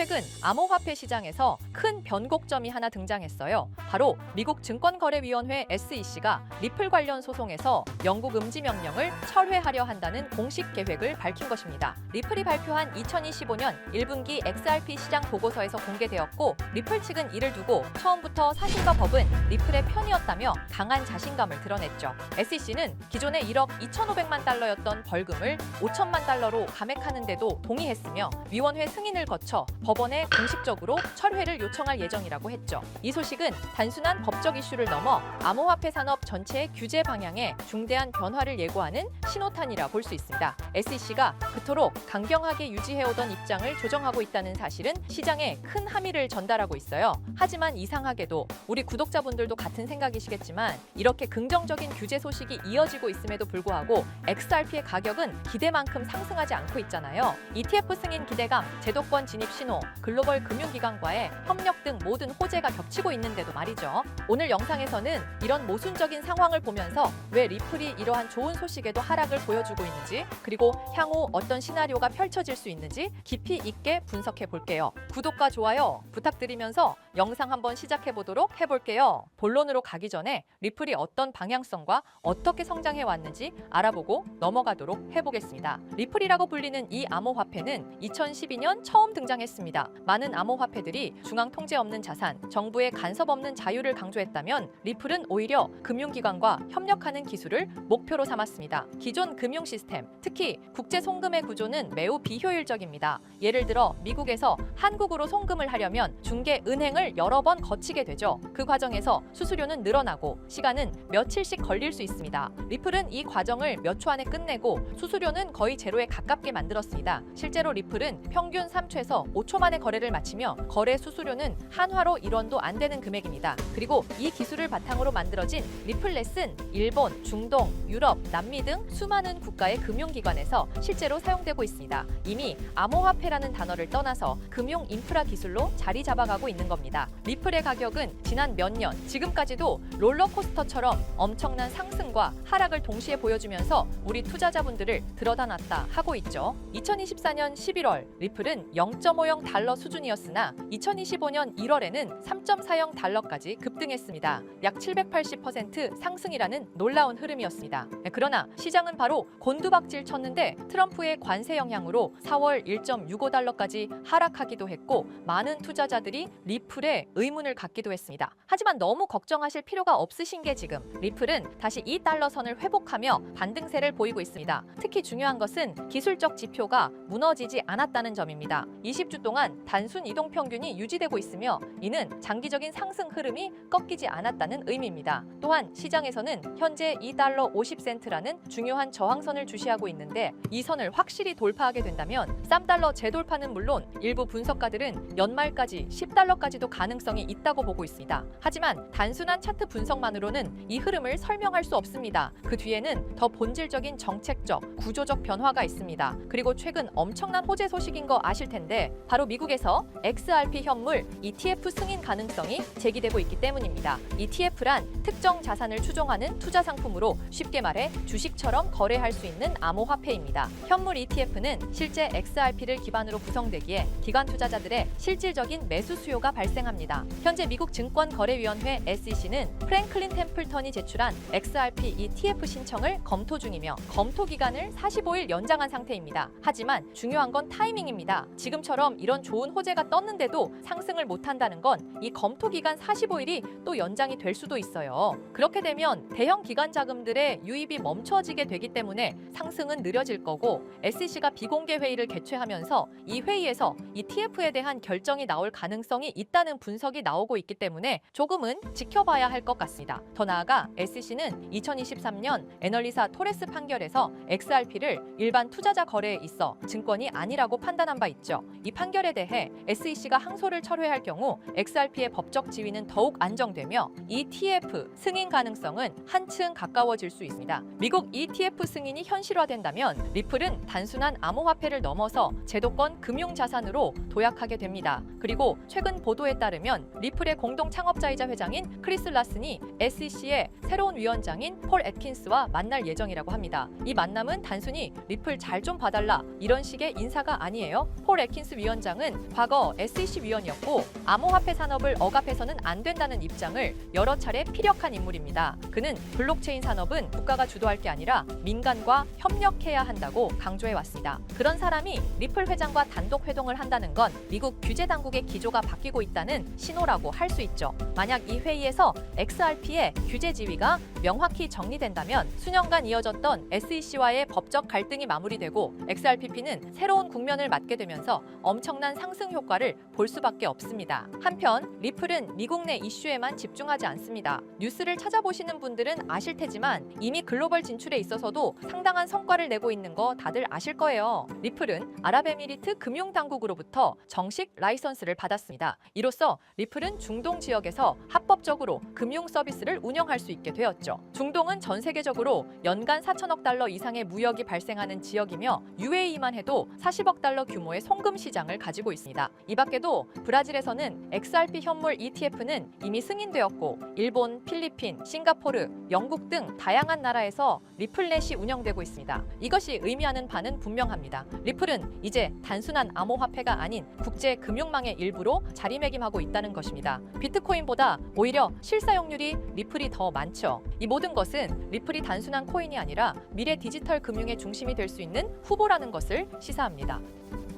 최근 암호화폐 시장에서 큰 변곡점이 하나 등장했어요. 바로 미국 증권거래위원회 SEC가 리플 관련 소송에서 영국 음지 명령을 철회하려 한다는 공식 계획을 밝힌 것입니다. 리플이 발표한 2025년 1분기 XRP 시장 보고서에서 공개되었고 리플 측은 이를 두고 처음부터 사실과 법은 리플의 편이었다며 강한 자신감을 드러냈죠. SEC는 기존의 1억 2,500만 달러였던 벌금을 5천만 달러로 감액하는데도 동의했으며 위원회 승인을 거쳐 법원에 공식적으로 철회를 요청할 예정이라고 했죠. 이 소식은 단순한 법적 이슈를 넘어 암호화폐 산업 전체의 규제 방향에 중대한 변화를 예고하는 신호탄이라 볼 수 있습니다. SEC가 그토록 강경하게 유지해오던 입장을 조정하고 있다는 사실은 시장에 큰 함의를 전달하고 있어요. 하지만 이상하게도 우리 구독자분들도 같은 생각이시겠지만 이렇게 긍정적인 규제 소식이 이어지고 있음에도 불구하고 XRP의 가격은 기대만큼 상승하지 않고 있잖아요. ETF 승인 기대감, 제도권 진입 신호, 글로벌 금융기관과의 협력 등 모든 호재가 겹치고 있는데도 말이죠. 오늘 영상에서는 이런 모순적인 상황을 보면서 왜 리플이 이러한 좋은 소식에도 하락을 보여주고 있는지 그리고 향후 어떤 시나리오가 펼쳐질 수 있는지 깊이 있게 분석해 볼게요. 구독과 좋아요 부탁드리면서 영상 한번 시작해 보도록 해볼게요. 본론으로 가기 전에 리플이 어떤 방향성과 어떻게 성장해 왔는지 알아보고 넘어가도록 해보겠습니다. 리플이라고 불리는 이 암호화폐는 2012년 처음 등장했습니다. 많은 암호화폐들이 중앙 통제 없는 자산, 정부의 간섭 없는 자유를 강조했다면 리플은 오히려 금융기관과 협력하는 기술을 목표로 삼았습니다. 기존 금융 시스템, 특히 국제 송금의 구조는 매우 비효율적입니다. 예를 들어 미국에서 한국으로 송금을 하려면 중개 은행을 여러 번 거치게 되죠. 그 과정에서 수수료는 늘어나고 시간은 며칠씩 걸릴 수 있습니다. 리플은 이 과정을 몇 초 안에 끝내고 수수료는 거의 제로에 가깝게 만들었습니다. 실제로 리플은 평균 3초에서 5초 만에 거래를 마치며 거래 수수료는 한화로 1원도 안 되는 금액입니다. 그리고 이 기술을 바탕으로 만들어진 리플렛은 일본, 중동, 유럽, 남미 등 수많은 국가의 금융기관에서 실제로 사용되고 있습니다. 이미 암호화폐라는 단어를 떠나서 금융 인프라 기술로 자리 잡아가고 있는 겁니다. 리플의 가격은 지난 몇 년, 지금까지도 롤러코스터처럼 엄청난 상승과 하락을 동시에 보여주면서 우리 투자자분들을 들어다 놨다 하고 있죠. 2024년 11월 리플은 0.50 달러 수준이었으나 2025년 1월에는 3.40 달러까지 급등했습니다. 약 780% 상승이라는 놀라운 흐름이었습니다. 네, 그러나 시장은 바로 곤두박질 쳤는데 트럼프의 관세 영향으로 4월 1.65달러까지 하락하기도 했고 많은 투자자들이 리플에 의문을 갖기도 했습니다. 하지만 너무 걱정하실 필요가 없으신 게 지금 리플은 다시 2달러 선을 회복하며 반등세를 보이고 있습니다. 특히 중요한 것은 기술적 지표가 무너지지 않았다는 점입니다. 20주 동안 단순 이동 평균이 유지되고 있으며 이는 장기적인 상승 흐름이 꺾이지 않았다는 의미입니다. 또한 시장에서는 현재 2달러 50센트라는 중요한 저항선을 주시하고 있는데 이 선을 확실히 돌파하게 된다면 3달러 재돌파는 물론 일부 분석가들은 연말까지 10달러까지도 가능성이 있다고 보고 있습니다. 하지만 단순한 차트 분석만으로는 이 흐름을 설명할 수 없습니다. 그 뒤에는 더 본질적인 정책적, 구조적 변화가 있습니다. 그리고 최근 엄청난 호재 소식인 거 아실 텐데 바로 미국에서 XRP 현물 ETF 승인 가능성이 제기되고 있기 때문입니다. ETF란 특정 자산을 추종하는 투자 상품으로 쉽게 말해 주식처럼 거래할 수 있는 암호화폐입니다. 현물 ETF는 실제 XRP를 기반으로 구성되기에 기관 투자자들의 실질적인 매수 수요가 발생합니다. 현재 미국 증권거래위원회 SEC는 프랭클린 템플턴이 제출한 XRP ETF 신청을 검토 중이며 검토 기간을 45일 연장한 상태입니다. 하지만 중요한 건 타이밍입니다. 지금처럼 이런 좋은 호재가 떴는데도 상승을 못한다는 건 이 검토 기간 45일이 또 연장이 될 수도 있어요. 그렇게 되면 대형 기관 자금들의 유입이 멈춰지게 되기 때문에 상승은 느려질 거고 SEC가 비공개 회의를 개최하면서 이 회의에서 이 TF에 대한 결정이 나올 가능성이 있다는 분석이 나오고 있기 때문에 조금은 지켜봐야 할 것 같습니다. 더 나아가 SEC는 2023년 애널리사 토레스 판결에서 XRP를 일반 투자자 거래에 있어 증권이 아니라고 판단한 바 있죠. 이 판결 판결에 대해 SEC가 항소를 철회할 경우 XRP의 법적 지위는 더욱 안정되며 ETF 승인 가능성은 한층 가까워질 수 있습니다. 미국 ETF 승인이 현실화된다면 리플은 단순한 암호화폐를 넘어서 제도권 금융 자산으로 도약하게 됩니다. 그리고 최근 보도에 따르면 리플의 공동 창업자이자 회장인 크리스 라슨이 SEC의 새로운 위원장인 폴 애킨스와 만날 예정이라고 합니다. 이 만남은 단순히 리플 잘 좀 봐달라 이런 식의 인사가 아니에요. 폴 애킨스 위원장 은 과거 SEC 위원이었고 암호화폐 산업을 억압해서는 안 된다는 입장을 여러 차례 피력한 인물입니다. 그는 블록체인 산업은 국가가 주도할 게 아니라 민간과 협력해야 한다고 강조해 왔습니다. 그런 사람이 리플 회장과 단독 회동을 한다는 건 미국 규제 당국의 기조가 바뀌고 있다는 신호라고 할 수 있죠. 만약 이 회의에서 XRP의 규제 지위가 명확히 정리된다면 수년간 이어졌던 SEC와의 법적 갈등이 마무리되고 XRPP는 새로운 국면을 맞게 되면서 엄청난 상승 효과를 볼 수밖에 없습니다. 한편 리플은 미국 내 이슈에만 집중하지 않습니다. 뉴스를 찾아보시는 분들은 아실 테지만 이미 글로벌 진출에 있어서도 상당한 성과를 내고 있는 거 다들 아실 거예요. 리플은 아랍에미리트 금융당국으로부터 정식 라이선스를 받았습니다. 이로써 리플은 중동 지역에서 합법적으로 금융 서비스를 운영할 수 있게 되었죠. 중동은 전 세계적으로 연간 4천억 달러 이상의 무역이 발생하는 지역이며 UAE만 해도 40억 달러 규모의 송금 시장을 가지고 있습니다. 이 밖에도 브라질에서는 XRP 현물 ETF는 이미 승인되었고 일본, 필리핀, 싱가포르, 영국 등 다양한 나라에서 리플넷이 운영되고 있습니다. 이것이 의미하는 바는 분명합니다. 리플은 이제 단순한 암호화폐가 아닌 국제 금융망의 일부로 자리매김하고 있다는 것입니다. 비트코인보다 오히려 실사용률이 리플이 더 많죠. 이 모든 것은 리플이 단순한 코인이 아니라 미래 디지털 금융의 중심이 될 수 있는 후보라는 것을 시사합니다.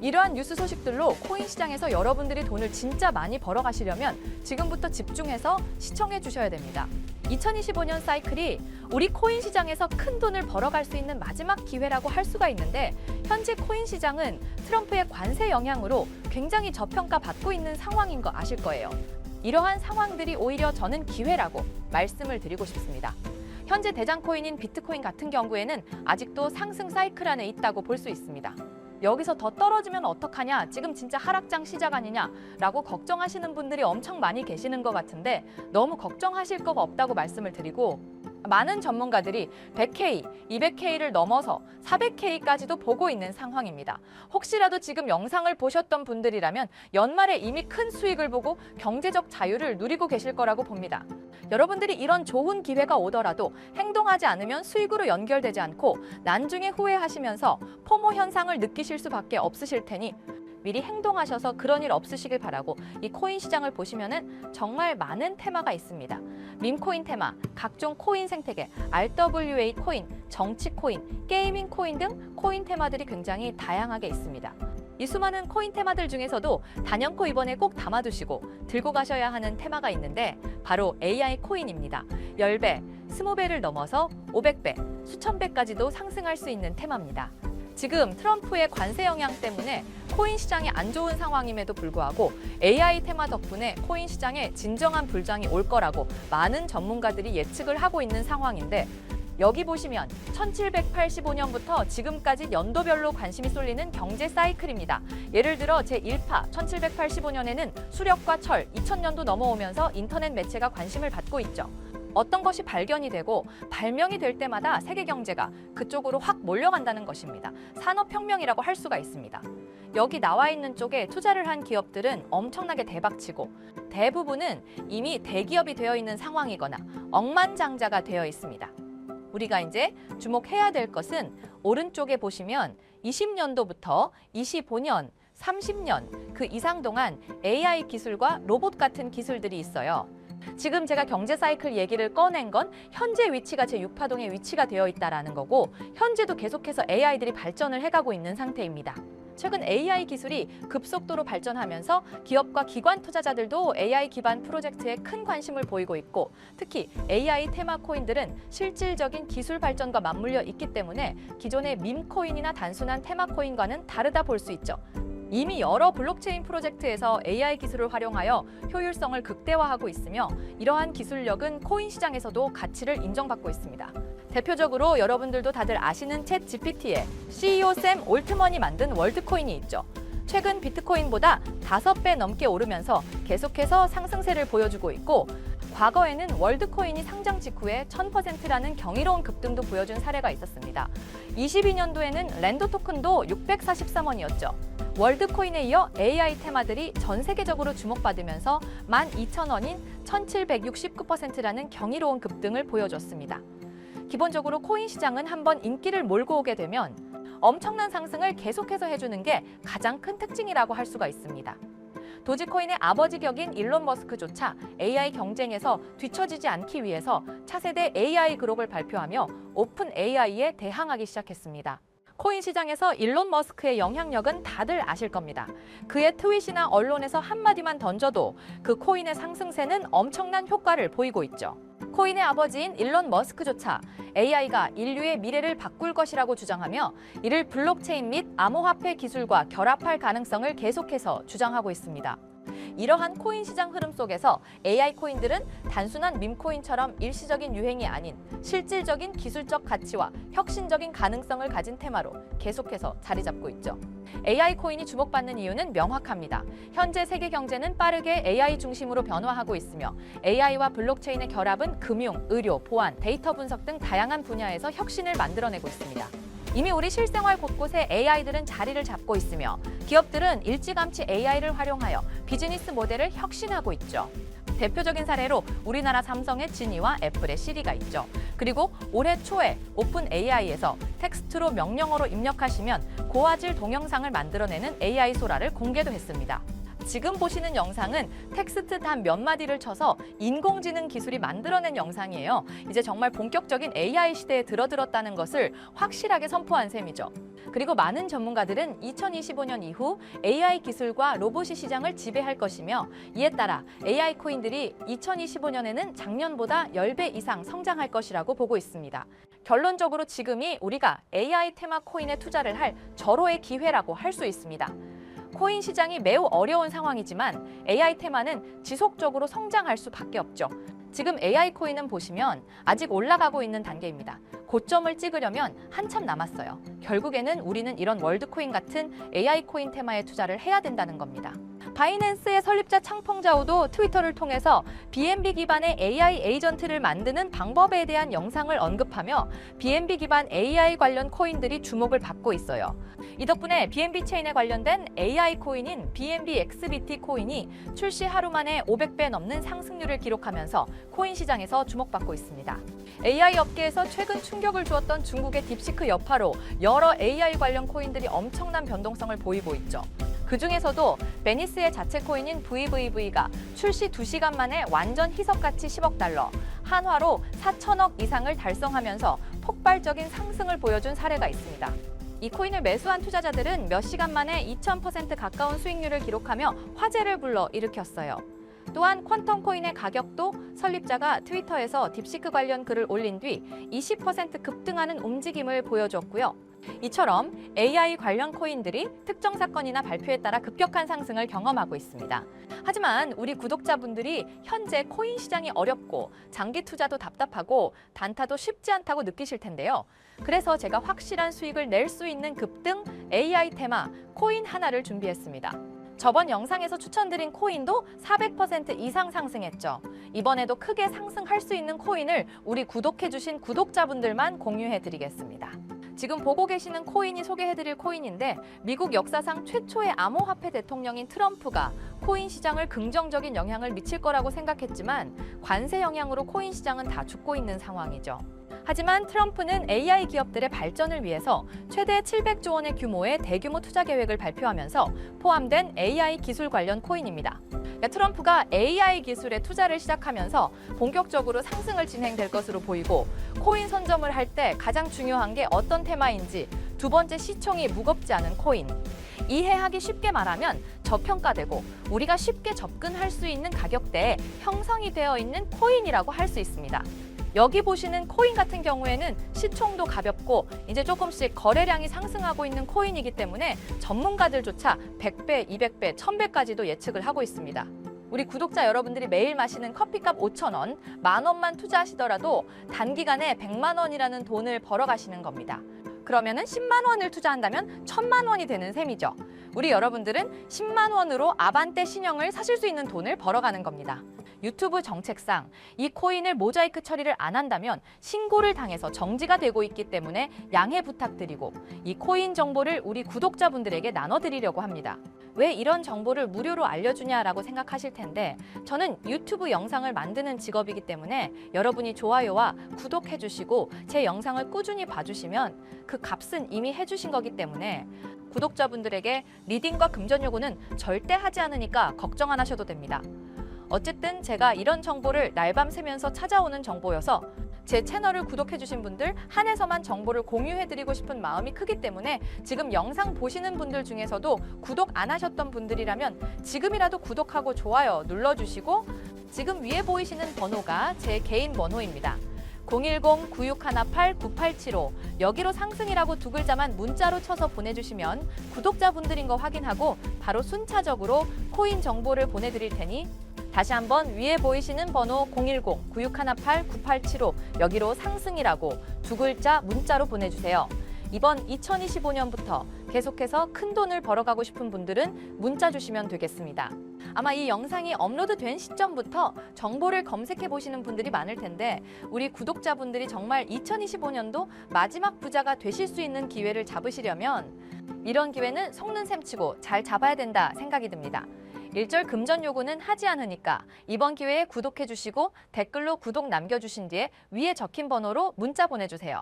이러한 뉴스 소식들로 코인 시장에서 여러분들이 돈을 진짜 많이 벌어 가시려면 지금부터 집중해서 시청해 주셔야 됩니다. 2025년 사이클이 우리 코인 시장에서 큰 돈을 벌어갈 수 있는 마지막 기회라고 할 수가 있는데 현재 코인 시장은 트럼프의 관세 영향으로 굉장히 저평가 받고 있는 상황인 거 아실 거예요. 이러한 상황들이 오히려 저는 기회라고 말씀을 드리고 싶습니다. 현재 대장 코인인 비트코인 같은 경우에는 아직도 상승 사이클 안에 있다고 볼 수 있습니다. 여기서 더 떨어지면 어떡하냐, 지금 진짜 하락장 시작 아니냐라고 걱정하시는 분들이 엄청 많이 계시는 것 같은데 너무 걱정하실 거가 없다고 말씀을 드리고 많은 전문가들이 100K, 200K를 넘어서 400K까지도 보고 있는 상황입니다. 혹시라도 지금 영상을 보셨던 분들이라면 연말에 이미 큰 수익을 보고 경제적 자유를 누리고 계실 거라고 봅니다. 여러분들이 이런 좋은 기회가 오더라도 행동하지 않으면 수익으로 연결되지 않고 나중에 후회하시면서 포모 현상을 느끼실 수밖에 없으실 테니 미리 행동하셔서 그런 일 없으시길 바라고 이 코인 시장을 보시면은 정말 많은 테마가 있습니다. 밈코인 테마, 각종 코인 생태계, RWA 코인, 정치 코인, 게이밍 코인 등 코인 테마들이 굉장히 다양하게 있습니다. 이 수많은 코인 테마들 중에서도 단연코 이번에 꼭 담아두시고 들고 가셔야 하는 테마가 있는데 바로 AI 코인입니다. 10배, 20배를 넘어서 500배, 수천 배까지도 상승할 수 있는 테마입니다. 지금 트럼프의 관세 영향 때문에 코인 시장이 안 좋은 상황임에도 불구하고 AI 테마 덕분에 코인 시장에 진정한 불장이 올 거라고 많은 전문가들이 예측을 하고 있는 상황인데 여기 보시면 1785년부터 지금까지 연도별로 관심이 쏠리는 경제 사이클입니다. 예를 들어 제1파 1785년에는 수력과 철, 2000년도 넘어오면서 인터넷 매체가 관심을 받고 있죠. 어떤 것이 발견이 되고 발명이 될 때마다 세계 경제가 그쪽으로 확 몰려간다는 것입니다. 산업혁명이라고 할 수가 있습니다. 여기 나와 있는 쪽에 투자를 한 기업들은 엄청나게 대박치고 대부분은 이미 대기업이 되어 있는 상황이거나 억만장자가 되어 있습니다. 우리가 이제 주목해야 될 것은 오른쪽에 보시면 20년도부터 25년, 30년 그 이상 동안 AI 기술과 로봇 같은 기술들이 있어요. 지금 제가 경제 사이클 얘기를 꺼낸 건 현재 위치가 제 6파동의 위치가 되어 있다라는 거고 현재도 계속해서 AI들이 발전을 해가고 있는 상태입니다. 최근 AI 기술이 급속도로 발전하면서 기업과 기관 투자자들도 AI 기반 프로젝트에 큰 관심을 보이고 있고 특히 AI 테마 코인들은 실질적인 기술 발전과 맞물려 있기 때문에 기존의 밈 코인이나 단순한 테마 코인과는 다르다 볼 수 있죠. 이미 여러 블록체인 프로젝트에서 AI 기술을 활용하여 효율성을 극대화하고 있으며 이러한 기술력은 코인 시장에서도 가치를 인정받고 있습니다. 대표적으로 여러분들도 다들 아시는 챗 GPT에 CEO 샘 올트먼이 만든 월드코인이 있죠. 최근 비트코인보다 5배 넘게 오르면서 계속해서 상승세를 보여주고 있고 과거에는 월드코인이 상장 직후에 1000%라는 경이로운 급등도 보여준 사례가 있었습니다. 22년도에는 랜도 토큰도 643원이었죠. 월드코인에 이어 AI 테마들이 전 세계적으로 주목받으면서 12,000원인 1769%라는 경이로운 급등을 보여줬습니다. 기본적으로 코인 시장은 한번 인기를 몰고 오게 되면 엄청난 상승을 계속해서 해주는 게 가장 큰 특징이라고 할 수가 있습니다. 도지코인의 아버지 격인 일론 머스크조차 AI 경쟁에서 뒤처지지 않기 위해서 차세대 AI 그룹을 발표하며 오픈 AI에 대항하기 시작했습니다. 코인 시장에서 일론 머스크의 영향력은 다들 아실 겁니다. 그의 트윗이나 언론에서 한마디만 던져도 그 코인의 상승세는 엄청난 효과를 보이고 있죠. 코인의 아버지인 일론 머스크조차 AI가 인류의 미래를 바꿀 것이라고 주장하며 이를 블록체인 및 암호화폐 기술과 결합할 가능성을 계속해서 주장하고 있습니다. 이러한 코인 시장 흐름 속에서 AI 코인들은 단순한 밈코인처럼 일시적인 유행이 아닌 실질적인 기술적 가치와 혁신적인 가능성을 가진 테마로 계속해서 자리 잡고 있죠. AI 코인이 주목받는 이유는 명확합니다. 현재 세계 경제는 빠르게 AI 중심으로 변화하고 있으며 AI와 블록체인의 결합은 금융, 의료, 보안, 데이터 분석 등 다양한 분야에서 혁신을 만들어내고 있습니다. 이미 우리 실생활 곳곳에 AI들은 자리를 잡고 있으며 기업들은 일찌감치 AI를 활용하여 비즈니스 모델을 혁신하고 있죠. 대표적인 사례로 우리나라 삼성의 지니와 애플의 시리가 있죠. 그리고 올해 초에 오픈 AI에서 텍스트로 명령어로 입력하시면 고화질 동영상을 만들어내는 AI 소라를 공개도 했습니다. 지금 보시는 영상은 텍스트 단 몇 마디를 쳐서 인공지능 기술이 만들어낸 영상이에요. 이제 정말 본격적인 AI 시대에 들어들었다는 것을 확실하게 선포한 셈이죠. 그리고 많은 전문가들은 2025년 이후 AI 기술과 로봇이 시장을 지배할 것이며 이에 따라 AI 코인들이 2025년에는 작년보다 10배 이상 성장할 것이라고 보고 있습니다. 결론적으로 지금이 우리가 AI 테마 코인에 투자를 할 절호의 기회라고 할 수 있습니다. 코인 시장이 매우 어려운 상황이지만 AI 테마는 지속적으로 성장할 수밖에 없죠. 지금 AI 코인은 보시면 아직 올라가고 있는 단계입니다. 고점을 찍으려면 한참 남았어요. 결국에는 우리는 이런 월드코인 같은 AI 코인 테마에 투자를 해야 된다는 겁니다. 바이낸스의 설립자 창펑자오도 트위터를 통해서 BNB 기반의 AI 에이전트를 만드는 방법에 대한 영상을 언급하며 BNB 기반 AI 관련 코인들이 주목을 받고 있어요. 이 덕분에 BNB 체인에 관련된 AI 코인인 BNB XBT 코인이 출시 하루 만에 500배 넘는 상승률을 기록하면서 코인 시장에서 주목받고 있습니다. AI 업계에서 최근 충격을 주었던 중국의 딥시크 여파로 여러 AI 관련 코인들이 엄청난 변동성을 보이고 있죠. 그 중에서도 베니스의 자체 코인인 VVV가 출시 2시간 만에 완전 희석가치 10억 달러, 한화로 4천억 이상을 달성하면서 폭발적인 상승을 보여준 사례가 있습니다. 이 코인을 매수한 투자자들은 몇 시간 만에 2000% 가까운 수익률을 기록하며 화제를 불러 일으켰어요. 또한 퀀텀 코인의 가격도 설립자가 트위터에서 딥시크 관련 글을 올린 뒤 20% 급등하는 움직임을 보여줬고요. 이처럼 AI 관련 코인들이 특정 사건이나 발표에 따라 급격한 상승을 경험하고 있습니다. 하지만 우리 구독자분들이 현재 코인 시장이 어렵고 장기 투자도 답답하고 단타도 쉽지 않다고 느끼실 텐데요. 그래서 제가 확실한 수익을 낼 수 있는 급등 AI 테마 코인 하나를 준비했습니다. 저번 영상에서 추천드린 코인도 400% 이상 상승했죠. 이번에도 크게 상승할 수 있는 코인을 우리 구독해주신 구독자분들만 공유해드리겠습니다. 지금 보고 계시는 코인이 소개해드릴 코인인데 미국 역사상 최초의 암호화폐 대통령인 트럼프가 코인 시장을 긍정적인 영향을 미칠 거라고 생각했지만 관세 영향으로 코인 시장은 다 죽고 있는 상황이죠. 하지만 트럼프는 AI 기업들의 발전을 위해서 최대 700조 원의 규모의 대규모 투자 계획을 발표하면서 포함된 AI 기술 관련 코인입니다. 그러니까 트럼프가 AI 기술에 투자를 시작하면서 본격적으로 상승을 진행될 것으로 보이고 코인 선점을 할 때 가장 중요한 게 어떤 테마인지 두 번째 시총이 무겁지 않은 코인. 이해하기 쉽게 말하면 저평가되고 우리가 쉽게 접근할 수 있는 가격대에 형성이 되어 있는 코인이라고 할 수 있습니다. 여기 보시는 코인 같은 경우에는 시총도 가볍고 이제 조금씩 거래량이 상승하고 있는 코인이기 때문에 전문가들조차 100배, 200배, 1000배까지도 예측을 하고 있습니다. 우리 구독자 여러분들이 매일 마시는 커피값 5천 원, 만 원만 투자하시더라도 단기간에 100만 원이라는 돈을 벌어가시는 겁니다. 그러면은 10만 원을 투자한다면 1000만 원이 되는 셈이죠. 우리 여러분들은 10만 원으로 아반떼 신형을 사실 수 있는 돈을 벌어가는 겁니다. 유튜브 정책상 이 코인을 모자이크 처리를 안 한다면 신고를 당해서 정지가 되고 있기 때문에 양해 부탁드리고 이 코인 정보를 우리 구독자분들에게 나눠드리려고 합니다. 왜 이런 정보를 무료로 알려주냐라고 생각하실 텐데 저는 유튜브 영상을 만드는 직업이기 때문에 여러분이 좋아요와 구독해 주시고 제 영상을 꾸준히 봐주시면 그 값은 이미 해주신 거기 때문에 구독자분들에게 리딩과 금전 요구는 절대 하지 않으니까 걱정 안 하셔도 됩니다. 어쨌든 제가 이런 정보를 날밤 새면서 찾아오는 정보여서 제 채널을 구독해주신 분들 한해서만 정보를 공유해드리고 싶은 마음이 크기 때문에 지금 영상 보시는 분들 중에서도 구독 안 하셨던 분들이라면 지금이라도 구독하고 좋아요 눌러주시고 지금 위에 보이시는 번호가 제 개인 번호입니다. 010-9618-9875 여기로 상승이라고 두 글자만 문자로 쳐서 보내주시면 구독자분들인 거 확인하고 바로 순차적으로 코인 정보를 보내드릴 테니 다시 한번 위에 보이시는 번호 010-9618-9875 여기로 상승이라고 두 글자 문자로 보내주세요. 이번 2025년부터 계속해서 큰 돈을 벌어가고 싶은 분들은 문자 주시면 되겠습니다. 아마 이 영상이 업로드된 시점부터 정보를 검색해 보시는 분들이 많을 텐데 우리 구독자분들이 정말 2025년도 마지막 부자가 되실 수 있는 기회를 잡으시려면 이런 기회는 속는 셈 치고 잘 잡아야 된다 생각이 듭니다. 일절 금전 요구는 하지 않으니까 이번 기회에 구독해 주시고 댓글로 구독 남겨주신 뒤에 위에 적힌 번호로 문자 보내주세요.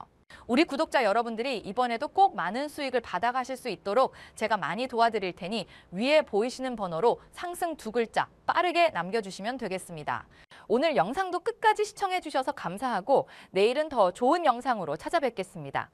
우리 구독자 여러분들이 이번에도 꼭 많은 수익을 받아가실 수 있도록 제가 많이 도와드릴 테니 위에 보이시는 번호로 상승 두 글자 빠르게 남겨주시면 되겠습니다. 오늘 영상도 끝까지 시청해 주셔서 감사하고 내일은 더 좋은 영상으로 찾아뵙겠습니다.